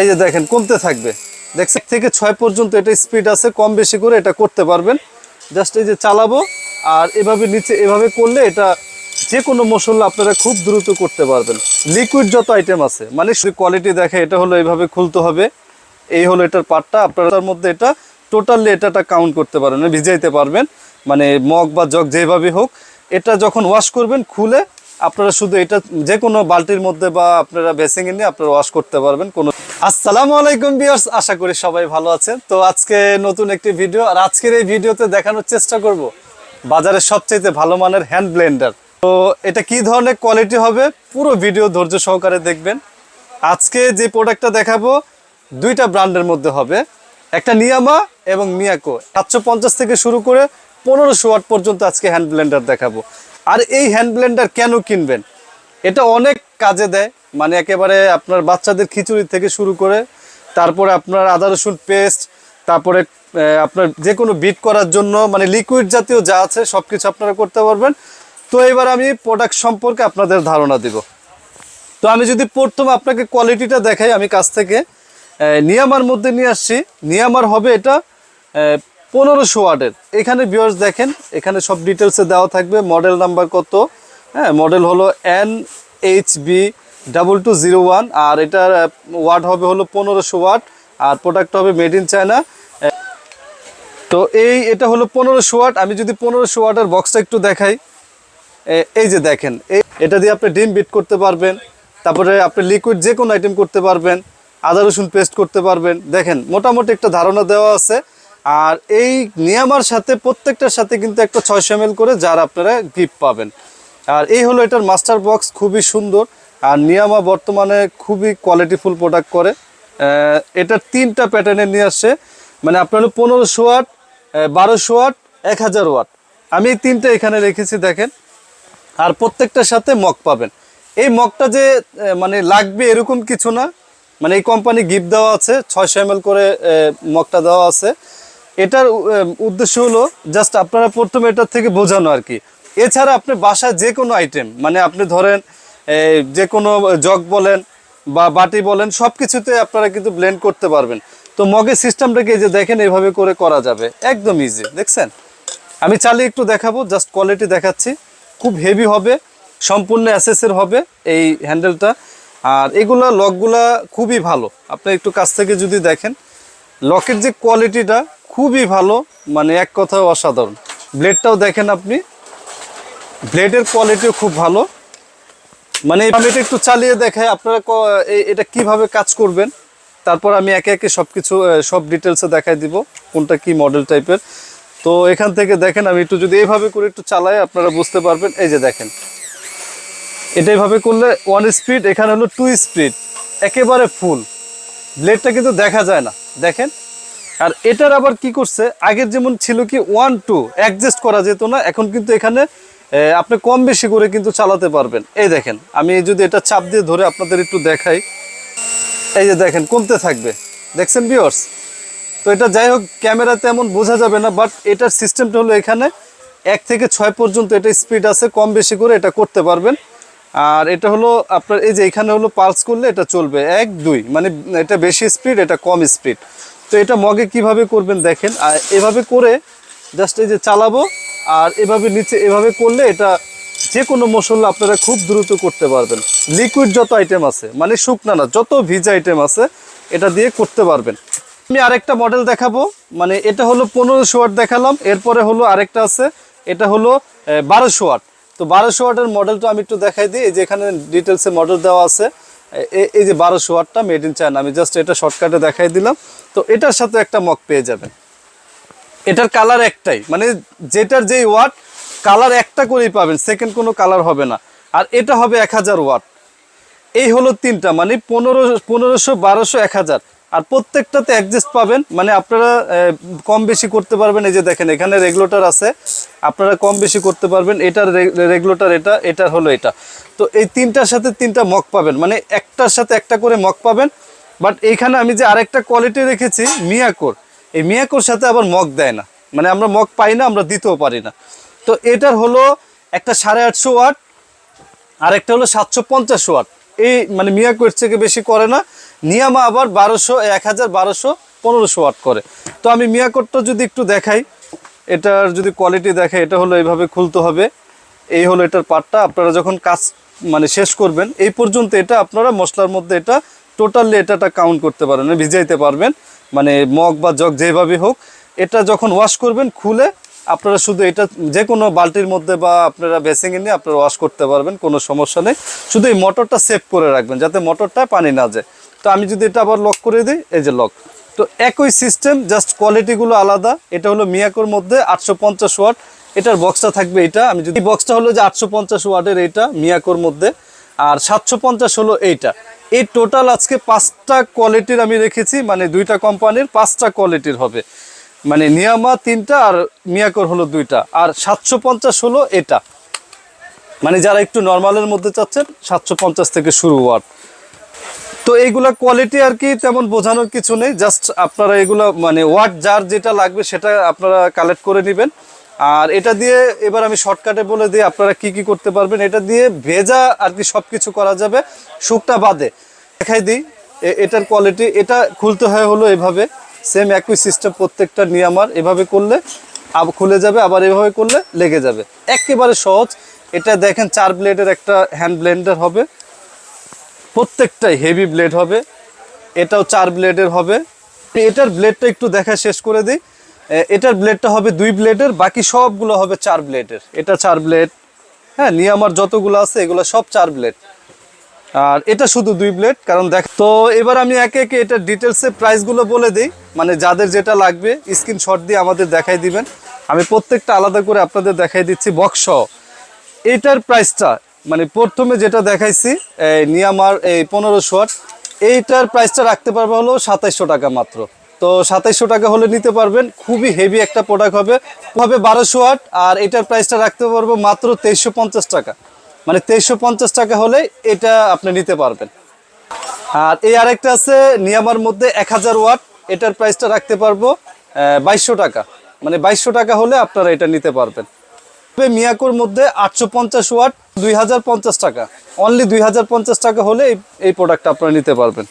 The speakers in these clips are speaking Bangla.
এই যে দেখেন, কমতে থাকবে। দেখছেন, থেকে ছয় পর্যন্ত এটা স্পিড আছে, কম বেশি করে এটা করতে পারবেন। জাস্ট এই যে চালাবো, আর এভাবে নিচে এভাবে করলে এটা যে কোনো মশলা আপনারা খুব দ্রুত করতে পারবেন। লিকুইড যত আইটেম আছে মানে কোয়ালিটি দেখে এটা হলো এইভাবে খুলতে হবে। এই হলো এটার পার্টটা আপনারা তার মধ্যে এটা টোটালি এটাটা কাউন্ট করতে পারবেন, ভিজাইতে পারবেন। মানে মগ বা জগ যেভাবে হোক, এটা যখন ওয়াশ করবেন, খুলে আপনারা শুধু এটা যে কোনো বালতির মধ্যে বা আপনারা বেসিং এ নিয়ে আপনারা ওয়াশ করতে পারবেন, কোনো আসসালামু আলাইকুম বিয়ার্স আশা করি সবাই ভালো আছেন। তো আজকে নতুন একটি ভিডিও আর আজকের এই ভিডিওতে দেখানোর চেষ্টা করব বাজারের সবচেয়ে ভালো মানের হ্যান্ড ব্লেন্ডার তো এটা কি ধরনের কোয়ালিটি হবে, পুরো ভিডিও ধৈর্য সহকারে দেখবেন। আজকে যে প্রোডাক্টটা দেখাবো, দুইটা ব্র্যান্ডের মধ্যে হবে। একটা নিয়ামা এবং মিয়াকো সাতশো থেকে শুরু করে পনেরোশো ওয়াট পর্যন্ত আজকে হ্যান্ড ব্লেন্ডার দেখাবো। আর এই হ্যান্ড ব্লেন্ডার কেন কিনবেন? এটা অনেক কাজে দেয়। মানে একেবারে আপনার বাচ্চাদের খিচুড়ি থেকে শুরু করে, তারপরে আপনার আদা রসুন পেস্ট তারপরে আপনার যে কোনো বিট করার জন্য মানে লিকুইড জাতীয় যা আছে সব কিছু আপনারা করতে পারবেন। তো এবার আমি প্রোডাক্ট সম্পর্কে আপনাদের ধারণা দিব। তো আমি যদি প্রথম আপনাকে কোয়ালিটিটা দেখাই, আমি কাছ থেকে নিয়ামার মধ্যে নিয়ে আসছি। নিয়ামার হবে এটা পনেরোশো ওয়ার্ডের এখানে ভিউয়ার্স দেখেন, এখানে সব ডিটেলসে দেওয়া থাকবে মডেল নাম্বার কত হ্যাঁ মডেল হলো N H B double two zero one আর এটার ওয়ার্ড হবে হলো পনেরোশো ওয়াট, আর প্রোডাক্ট হবে মেড ইন চায়না তো এই, এটা হলো পনেরোশো ওয়াট, আমি যদি পনেরোশো ওয়াটের বক্সটা একটু দেখাই এই যে দেখেন এটা দিয়ে আপনি ডিম বিট করতে পারবেন, তারপরে আপনি লিকুইড যে কোনো আইটেম করতে পারবেন, আদা রসুন পেস্ট করতে পারবেন। দেখেন, মোটামুটি একটা ধারণা দেওয়া আছে আর এই নিয়ামার সাথে প্রত্যেকটার সাথে কিন্তু একটা ছয়শো এম করে যার আপনারা গিফট পাবেন। আর এই হলো এটার মাস্টার বক্স খুবই সুন্দর। আর নিয়ামা বর্তমানে খুবই কোয়ালিটিফুল প্রোডাক্ট করে। এটা তিনটা প্যাটার্নে নিয়ে আসছে। মানে আপনার পনেরোশো ওয়াট বারোশো ওয়াট এক হাজার ওয়াট আমি এই তিনটা এখানে রেখেছি, দেখেন। আর প্রত্যেকটার সাথে মগ পাবেন। এই মগটা যে মানে লাগবে এরকম কিছু না। মানে এই কোম্পানি গিফট দেওয়া আছে, ছয়শো এম করে মগটা দেওয়া আছে। এটার উদ্দেশ্য হলো জাস্ট আপনারা প্রথমে এটার থেকে বোঝানো আর কি। এছাড়া আপনি বাসায় যে কোনো আইটেম মানে আপনি ধরেন যে কোনো জগ বলেন বা বাটি বলেন সব কিছুতে আপনারা কিন্তু ব্লেন্ড করতে পারবেন। তো মগের সিস্টেমটাকে এই যে দেখেন এইভাবে করে করা যাবে। একদম ইজি দেখছেন? আমি চালিয়ে একটু দেখাবো জাস্ট কোয়ালিটি দেখাচ্ছি। খুব হেভি হবে, সম্পূর্ণ অ্যাসেসের হবে এই হ্যান্ডেলটা আর এগুলা লকগুলা খুবই ভালো। আপনি একটু কাছ থেকে যদি দেখেন লকের যে কোয়ালিটিটা খুবই ভালো মানে এক কথায় অসাধারণ। ব্লেডটাও দেখেন আপনি। ব্লেডের কোয়ালিটিও খুব ভালো। মানে এটা একটু চালিয়ে দেখাই, আপনারা এটা কীভাবে কাজ করবেন। তারপর আমি একে একে সব কিছু সব ডিটেলসে দেখাই দিব, কোনটা কি মডেল টাইপের তো এখান থেকে দেখেন, আমি একটু যদি এইভাবে করে একটু চালাই, আপনারা বুঝতে পারবেন। এই যে দেখেন। এটা এইভাবে করলে ওয়ান স্পিড এখানে হলো টু স্পিড একেবারে ফুল ব্লেডটা কিন্তু দেখা যায় না। দেখেন। আর এটার আবার কি করছে? আগের যেমন ছিল কি ওয়ান টু অ্যাডজাস্ট করা যেত না, এখন কিন্তু এখানে আপনি কম বেশি করে কিন্তু চালাতে পারবেন। এই দেখেন, আমি যদি এটা চাপ দিয়ে ধরে আপনাদের একটু দেখাই। এই যে দেখেন, কমতে থাকবে। দেখছেন বিয়র্স তো এটা যাই হোক, ক্যামেরাতে এমন বোঝা যাবে না বাট এটার সিস্টেমটা হলো এখানে, এক থেকে ছয় পর্যন্ত এটা স্পিড আছে, কম বেশি করে এটা করতে পারবেন। আর এটা হলো আপনার, এই যে এখানে হলো পালস করলে এটা চলবে। এক, দুই মানে এটা বেশি স্পিড এটা কম স্পিড তো এটা মগে কীভাবে করবেন দেখেন, আর এভাবে করে জাস্ট এই যে চালাবো, আর এভাবে নিচে এভাবে করলে এটা যে কোনো মশলা আপনারা খুব দ্রুত করতে পারবেন। লিকুইড যত আইটেম আছে মানে শুকনা না, যত ভিজা আইটেম আছে, এটা দিয়ে করতে পারবেন। আমি আরেকটা মডেল দেখাবো মানে এটা হলো পনেরোশো ওয়াট দেখালাম, এরপরে হলো আরেকটা আছে, এটা হলো বারোশো ওয়াট তো বারোশো ওয়াটের মডেলটা আমি একটু দেখাই দিই, এই যে এখানে ডিটেলসে মডেল দেওয়া আছে। এই যে বারোশো ওয়াটটা মেড ইন চায়না আমি জাস্ট এটা শর্টকাটে দেখাই দিলাম। তো এটার সাথে একটা মক পেয়ে যাবেন। এটার কালার একটাই মানে যেটার যেই ওয়াট কালার একটা করেই পাবেন সেকেন্ড কোনো কালার হবে না। আর এটা হবে এক হাজার ওয়াট এই হলো তিনটা মানে পনেরো পনেরোশো, বারোশো, এক হাজার। আর প্রত্যেকটাতে অ্যাডজাস্ট পাবেন। মানে আপনারা কম বেশি করতে পারবেন। এই যে দেখেন, এখানে রেগুলেটর আছে। আপনারা কম বেশি করতে পারবেন। এটার রেগুলেটর এটা, এটার হলো এটা। তো এই তিনটার সাথে তিনটা মক পাবেন। মানে একটার সাথে একটা করে মক পাবেন। বাট এইখানে আমি যে আরেকটা কোয়ালিটি রেখেছি, মিয়াকোর। এই মিয়াকোর সাথে আবার মক দেয় না। মানে আমরা মক পাই না, আমরা দিতেও পারি না। তো এটার হলো একটা সাড়ে আটশো ওয়াট আর একটা হলো সাতশো পঞ্চাশ ওয়াট। এই মানে মিয়া কোয়েট থেকে বেশি করে না। নিয়ামা আবার বারোশো, এক হাজার বারোশো, পনেরোশো ওয়াট করে। তো আমি মিয়াকোটটা যদি একটু দেখাই, এটার যদি কোয়ালিটি দেখে এটা হলো এইভাবে খুলতে হবে। এই হলো এটার পার্টটা আপনারা যখন কাজ মানে শেষ করবেন, এই পর্যন্ত এটা আপনারা মশলার মধ্যে এটা টোটালি এটাটা কাউন্ট করতে পারবেন মানে ভিজাইতে পারবেন। মানে মগ বা জগ যেভাবে হোক, এটা যখন ওয়াশ করবেন, খুলে আপনারা শুধু এটা যে কোনো বালতির মধ্যে বা আপনারা বেসিংয়ে নিয়ে আপনারা ওয়াশ করতে পারবেন, কোনো সমস্যা নেই। শুধু এই মোটরটা সেভ করে রাখবেন, যাতে মোটরটায় পানি না যায়। তো আমি যদি এটা আবার লক করে দিই, এই যে লক তো একই সিস্টেম জাস্ট কোয়ালিটিগুলো আলাদা। এটা হলো মিয়াকোর মধ্যে আটশো পঞ্চাশ ওয়াট। এটার বক্সটা থাকবে এটা। আমি যদি বক্সটা হলো যে আটশো পঞ্চাশ ওয়াটের এইটা মিয়াকোর মধ্যে। আর সাতশো পঞ্চাশ হলো এইটা। এই টোটাল আজকে পাঁচটা কোয়ালিটির আমি রেখেছি। মানে দুইটা কোম্পানির পাঁচটা কোয়ালিটির হবে। মানে নিয়ামা তিনটা আর মিয়াকোর হলো দুইটা। আর সাতশো পঞ্চাশ হলো এটা। মানে যারা একটু নর্মালের মধ্যে চাচ্ছেন, সাতশো পঞ্চাশ থেকে শুরু ওয়াট। তো এইগুলা কোয়ালিটি আর কি তেমন বোঝানোর কিছু নেই জাস্ট আপনারা এগুলো মানে ওয়াট যার যেটা লাগবে সেটা আপনারা কালেক্ট করে নেবেন। আর এটা দিয়ে এবার আমি শর্টকাটে বলে দিই, আপনারা কি কি করতে পারবেন, এটা দিয়ে ভেজা আর কি সব কিছু করা যাবে শুকটা বাদে। দেখাই দিই এটার কোয়ালিটি এটা খুলতে হয় হলো এভাবে সেম একই সিস্টেম প্রত্যেকটা নিয়ামার এভাবে করলে খুলে যাবে, আবার এভাবে করলে লেগে যাবে। একেবারে সহজ, এটা দেখেন চার ব্লেডের একটা হ্যান্ড ব্লেন্ডার হবে। প্রত্যেকটাই হেভি ব্লেড হবে। এটাও চার ব্লেডের হবে। এটার ব্লেডটা একটু দেখা শেষ করে দিই। এটার ব্লেডটা হবে দুই ব্লেডের বাকি সবগুলো হবে চার ব্লেডের এটা চার ব্লেড হ্যাঁ নিয়ামার যতগুলো আছে, এগুলো সব চার ব্লেড আর এটা শুধু দুই ব্লেড কারণ দেখ, তো এবার আমি একে একে এটার ডিটেলসে প্রাইসগুলো বলে দিই। মানে যাদের যেটা লাগবে স্ক্রিনশট দিয়ে আমাদের দেখাই দিবেন। আমি প্রত্যেকটা আলাদা করে আপনাদের দেখাই দিচ্ছি বক্স এটার প্রাইসটা মানে প্রথমে যেটা দেখাইছি নিয়ামার এই পনেরোশো ওয়াট এইটার প্রাইসটা রাখতে পারবে হলো সাতাইশশো টাকা মাত্র। তো সাতাইশশো টাকা হলে নিতে পারবেন, খুবই হেভি একটা প্রোডাক্ট হবে। হবে বারোশো ওয়াট আর এটার প্রাইসটা রাখতে পারব মাত্র তেইশশো পঞ্চাশ টাকা। মানে তেইশশো পঞ্চাশ টাকা হলে এটা আপনি নিতে পারবেন। আর এই আরেকটা আছে, নিয়ামার মধ্যে এক হাজার ওয়াট, এটার প্রাইসটা রাখতে পারব বাইশশো টাকা। মানে বাইশশো টাকা হলে আপনারা এটা নিতে পারবেন। মিয়াকোর মধ্যে আটশো পঞ্চাশ ওয়াট দুই হাজার পঞ্চাশ টাকা। অনলি দুই হাজার পঞ্চাশ টাকা হলে এই- প্রোডাক্টটা আপনারা নিতে পারবেন।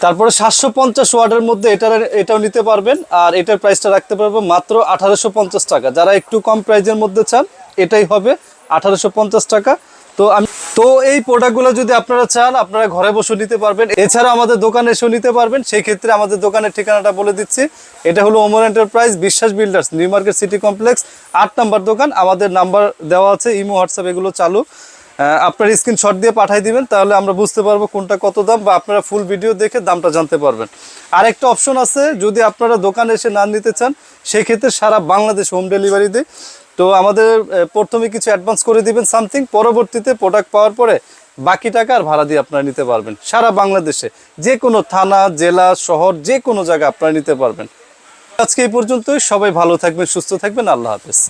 তারপরে সাতশো পঞ্চাশ ওয়াটের মধ্যে এটার এটাও নিতে পারবেন, আর এটার প্রাইসটা রাখতে পারব মাত্র আঠারোশো পঞ্চাশ টাকা। যারা একটু কম প্রাইজের মধ্যে চান, এটাই হবে আঠারোশো পঞ্চাশ টাকা। তো আমি তো এই প্রোডাক্টগুলো যদি আপনারা চান, আপনারা ঘরে বসে নিতে পারবেন। এছাড়া আমাদের দোকানে এসেও নিতে পারবেন। সেই ক্ষেত্রে আমাদের দোকানের ঠিকানাটা বলে দিচ্ছি। এটা হলো Omar enterprise Biswas builders new market city complex আট নাম্বার দোকান। আমাদের নাম্বার দেওয়া আছে, ইমো, হোয়াটসঅ্যাপ, এগুলো চালু। আপনার স্ক্রিনশট দিয়ে পাঠিয়ে দিবেন, তাহলে আমরা বুঝতে পারব কোনটা কত দাম বা আপনারা ফুল ভিডিও দেখে দামটা জানতে পারবেন। আরেকটা অপশন আছে, যদি আপনারা দোকানে এসে না নিতে চান, সেক্ষেত্রে সারা বাংলাদেশ হোম ডেলিভারি দেয় তো আমাদের প্রথমে কিছু অ্যাডভান্স করে দিবেন সামথিং পরবর্তীতে প্রোডাক্ট পাওয়ার পরে বাকি টাকা আর ভাড়া দিয়ে আপনারা নিতে পারবেন। সারা বাংলাদেশে যে কোনো থানা, জেলা, শহর যে কোনো জায়গা আপনারা নিতে পারবেন। আজকে এই পর্যন্তই, সবাই ভালো থাকবেন, সুস্থ থাকবেন, আল্লাহ হাফেজ।